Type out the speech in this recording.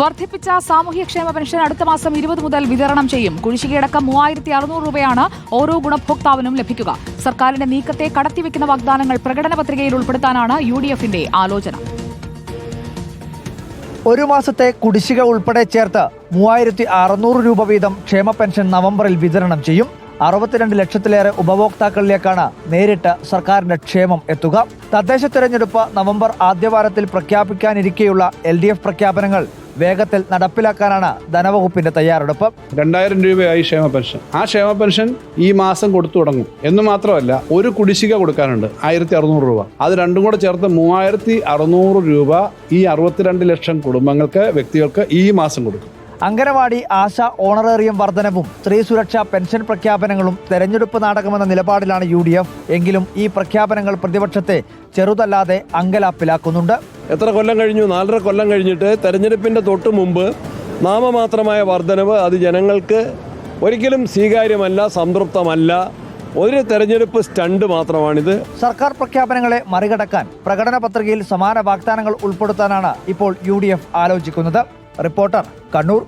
വർദ്ധിപ്പിച്ച സാമൂഹ്യക്ഷേമ പെൻഷൻ അടുത്ത മാസം ഇരുപത് മുതൽ വിതരണം ചെയ്യും. കുടിശ്ശികയടക്കം മൂവായിരത്തി അറുന്നൂറ് രൂപയാണ് ഓരോ ഗുണഭോക്താവിനും ലഭിക്കുക. സർക്കാരിന്റെ നീക്കത്തെ കടത്തിവെക്കുന്ന വാഗ്ദാനങ്ങൾ പ്രകടന പത്രികയിൽ ഉൾപ്പെടുത്താനാണ് യു ഡി എഫിന്റെ ആലോചന. ഒരു മാസത്തെ കുടിശ്ശിക ഉൾപ്പെടെ ചേർത്ത് മൂവായിരത്തി അറുന്നൂറ് രൂപ വീതം ക്ഷേമ പെൻഷൻ നവംബറിൽ വിതരണം ചെയ്യും. അറുപത്തിരണ്ട് ലക്ഷത്തിലേറെ ഉപഭോക്താക്കളിലേക്കാണ് നേരിട്ട് സർക്കാരിന്റെ ക്ഷേമം എത്തുക. തദ്ദേശ തെരഞ്ഞെടുപ്പ് നവംബർ ആദ്യവാരത്തിൽ പ്രഖ്യാപിക്കാനിരിക്കെയുള്ള എൽ ഡി എഫ് പ്രഖ്യാപനങ്ങൾ വേഗത്തിൽ നടപ്പിലാക്കാനാണ് ധനവകുപ്പിന്റെ തയ്യാറെടുപ്പ്. രണ്ടായിരം രൂപയായി ക്ഷേമ പെൻഷൻ. ആ ക്ഷേമ പെൻഷൻ ഈ മാസം കൊടുത്തു തുടങ്ങും. എന്ന് മാത്രമല്ല ഒരു കുടിശ്ശിക കൊടുക്കാനുണ്ട് ആയിരത്തി അറുന്നൂറ് രൂപ. അത് രണ്ടും കൂടെ ചേർത്ത് മൂവായിരത്തി അറുന്നൂറ് രൂപ ഈ അറുപത്തിരണ്ട് ലക്ഷം കുടുംബങ്ങൾക്ക് വ്യക്തികൾക്ക് ഈ മാസം കൊടുക്കും. അങ്കനവാടി ആശ ഓണറേറിയം വർധനവും സ്ത്രീ സുരക്ഷാ പെൻഷൻ പ്രഖ്യാപനങ്ങളും തെരഞ്ഞെടുപ്പ് നാടകമെന്ന നിലപാടിലാണ് യു ഡി എഫ്. എങ്കിലും ഈ പ്രഖ്യാപനങ്ങൾ പ്രതിപക്ഷത്തെ ചെറുതല്ലാതെ അങ്കലാപ്പിലാക്കുന്നുണ്ട്. എത്ര കൊല്ലം കഴിഞ്ഞു? നാലര കൊല്ലം കഴിഞ്ഞിട്ട് തെരഞ്ഞെടുപ്പിന്റെ തൊട്ട് മുമ്പ് നാമമാത്രമായ വർധനവ് അത് ജനങ്ങൾക്ക് ഒരിക്കലും സ്വീകാര്യമല്ല സംതൃപ്തമല്ല. ഒരു തെരഞ്ഞെടുപ്പ് സ്റ്റണ്ട് മാത്രമാണിത്. സർക്കാർ പ്രഖ്യാപനങ്ങളെ മറികടക്കാൻ പ്രകടന പത്രികയിൽ സമാന വാഗ്ദാനങ്ങൾ ഉൾപ്പെടുത്താനാണ് ഇപ്പോൾ യു ആലോചിക്കുന്നത്. റിപ്പോർട്ടർ കണ്ണൂർ